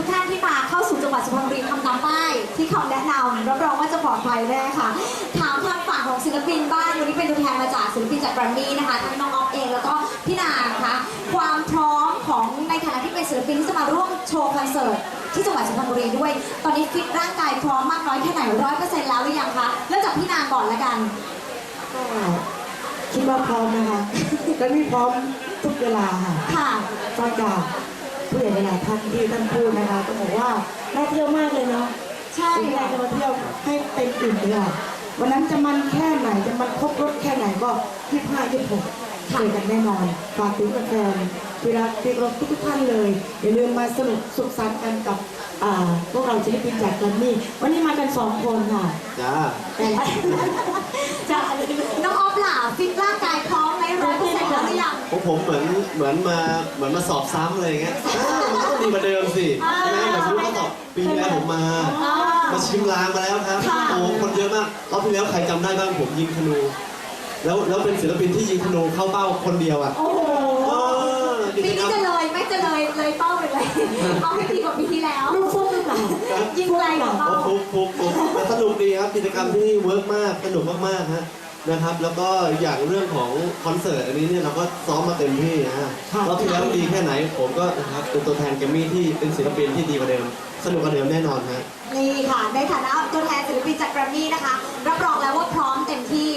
ทุกท่านที่มาเข้าสู่จังหวัดสุพรรณบุรีทำตามป้ายที่เขาแนะนำรับรองว่าจะปลอดภัยแน่ค่ะถามทางฝั่งของศิลปินบ้างวันนี้เป็นตัวแทนมาจากศิลปินจากแกรมมี่นะคะทั้งน้องออฟเองแล้วก็พี่นางนะคะความพร้อมของในฐานะที่เป็นศิลปินที่จะมาร่วมโชว์คอนเสิร์ตที่จังหวัดสุพรรณบุรีด้วย ตอนนี้ฟิตร่างกายพร้อมมากน้อยแค่ไหนร้อยเปอร์เซ็นต์แล้วหรือยังคะเริ่มจากพี่นางก่อนละกัน ก็คิดว่าพร้อมนะคะ และมีพร้อมทุกเวลาค่ะ ค่ะ ฟังจาก ผู้ใหญ่หลายท่านที่ท่านพูดนะคะก็บอกว่าน่าเที่ยวมากเลยเนาะใช่อยากค่ะจะมาเที่ยวให้เต็มอิ่มเลยค่ะวันนั้นจะมันแค่ไหนจะมันครบรถแค่ไหนก็ยี่ห้ายี่หกเจอกันแน่นอนฝากถึงแฟนๆที่รักที่เคารพทุกๆท่านเลยอย่าลืมมาสนุกสุขสันต์กันกับอ่าพวกเราศิลปินจากแกรมมี่วันนี้มากันสองคนค่ะจ้าแต่จะน้องออฟล่ะฟิตร่างกายพร้อม ร์เซ็นต์แล้วหรือยังพวกผมเหมือนเหมือนมาเหมือนมาสอบซ้ำอะไรอย่างเงี้ยเออมันต้องดีกว่าเดิมสิใช่ไหมเหมือนสมมติเขาสอบปีที่แล้วผมมาอ่ามาชิมลางมาแล้วครับค่ะโอ้โหคนเยอะมากรอบที่แล้วใครจำได้บ้างผมยิงธนู แล้วแล้วเป็นศิลปินที่ยิงธนูเข้าเป้าคนเดียวอะโอ้โหเออดีปีคนี้รับจะเลยไม่จะเลยเลยเป้าไปเลย เอาให้ดีกว่าปีที่แล้วลูกฟุ้งหรือเปล่ายิงไกลกว่าเป้า โอ้ฟุกฟุกฟุกแต่สนุกดีครับกิจกรรมที่นี่เวิร์กมากสนุกมากๆฮะ นะครับ แล้วก็อย่างเรื่องของคอนเสิร์ตอันนี้เนี่ยเราก็ซ้อมมาเต็มที่นะฮะรอบที่แล้วดีแค่ไหนผมก็นะครับเป็นตัวแทนแกรมมี่ที่เป็นศิลปินที่ดีกว่าเดิม สนุกกว่าเดิมแน่นอนฮะ นี่ค่ะ ในฐานะตัวแทนศิลปินจากแกรมมี่นะคะ รับรองแล้วว่าพร้อมเต็มที่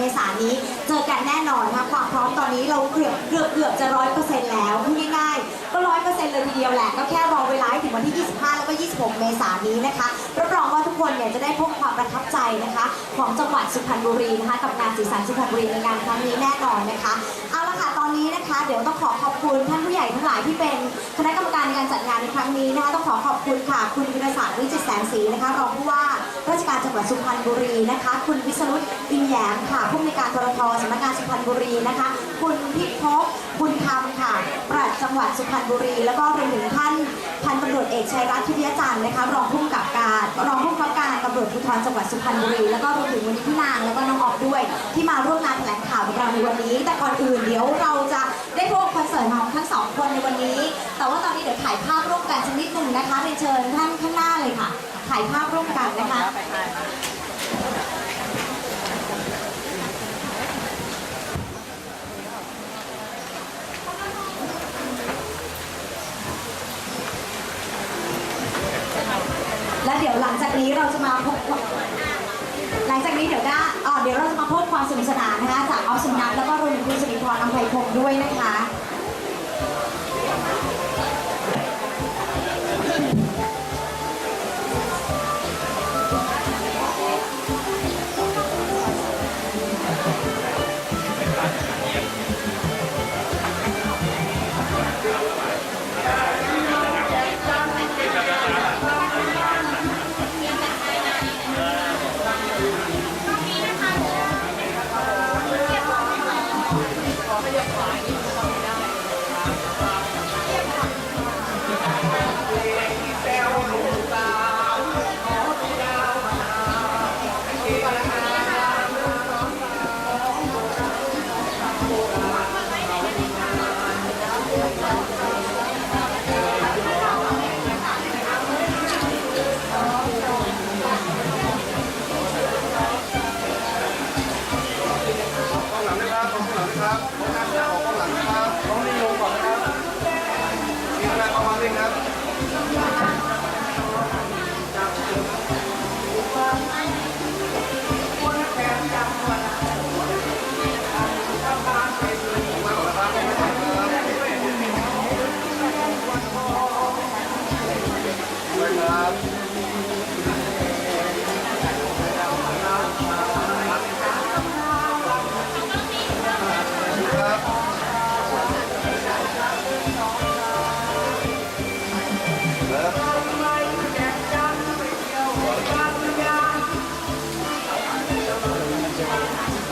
เมษายนนี้ เจอกันแน่นอนนะคะความพร้อมตอนนี้เราเกือบเกือบเกือบจะร้อยเปอร์เซ็นต์แล้วพูดง่ายๆก็ร้อยเปอร์เซ็นต์เลยทีเดียวแหละ ก็แค่รอเวลาถึงวันที่ 25 แล้วก็ 26 เมษายนนี้นะคะรับรองว่าทุกคนเนี่ยจะได้พบความประทับใจนะคะ ของจังหวัดสุพรรณบุรีนะคะกับงานสีสันสุพรรณบุรีในงานครั้งนี้แน่นอนนะคะเอาละค่ะตอนนี้นะคะ เดี๋ยวต้องขอขอบคุณท่านผู้ใหญ่ทั้งหลายที่เป็นคณะกรรมการในการจัดงานในครั้งนี้นะคะต้องขอขอบคุณค่ะ คุณวิรศักดิ์วิจิตแสงสีนะคะรองผู้ว่า การจังหวัดสุพรรณบุรีนะคะ คุณวิศรุตอินแยมค่ะผู้อำนวยการทรทสำนักงานสุพรรณบุรีนะคะ คุณพิภพคุณธรรมค่ะปลัดจังหวัดสุพรรณบุรี แล้วก็รวมถึงท่านพันตำรวจเอกชัยรัตน์ทิพยจันทร์นะคะรองผู้กำกับการรองผู้กำกับการตำรวจภูธรจังหวัดสุพรรณบุรี แล้วก็รวมถึงวันนี้พี่นางแล้วก็น้องออกด้วย ที่มาร่วมงานแถลงข่าวกับเราในวันนี้ แต่ก่อนอื่นเดี๋ยวเราจะได้พบกับคอนเสิร์ตของทั้งสองคนในวันนี้ แต่ว่าตอนนี้เดี๋ยวถ่ายภาพร่วมกันสักนิดหนึ่งนะคะเรียนเชิญท่าน ถ่ายภาพร่วมกันนะคะและเดี๋ยวหลังจากนี้เราจะมาพบหลังจากนี้เดี๋ยวได้อ๋อเดี๋ยวเราจะมาพบความสนุกสนานนะคะจากออฟสมนัทแล้วก็รวมถึงคุณสิริพรอัมไพพงศ์ด้วยนะคะ ขยับขวาอย่างนี้ ใช่ไหม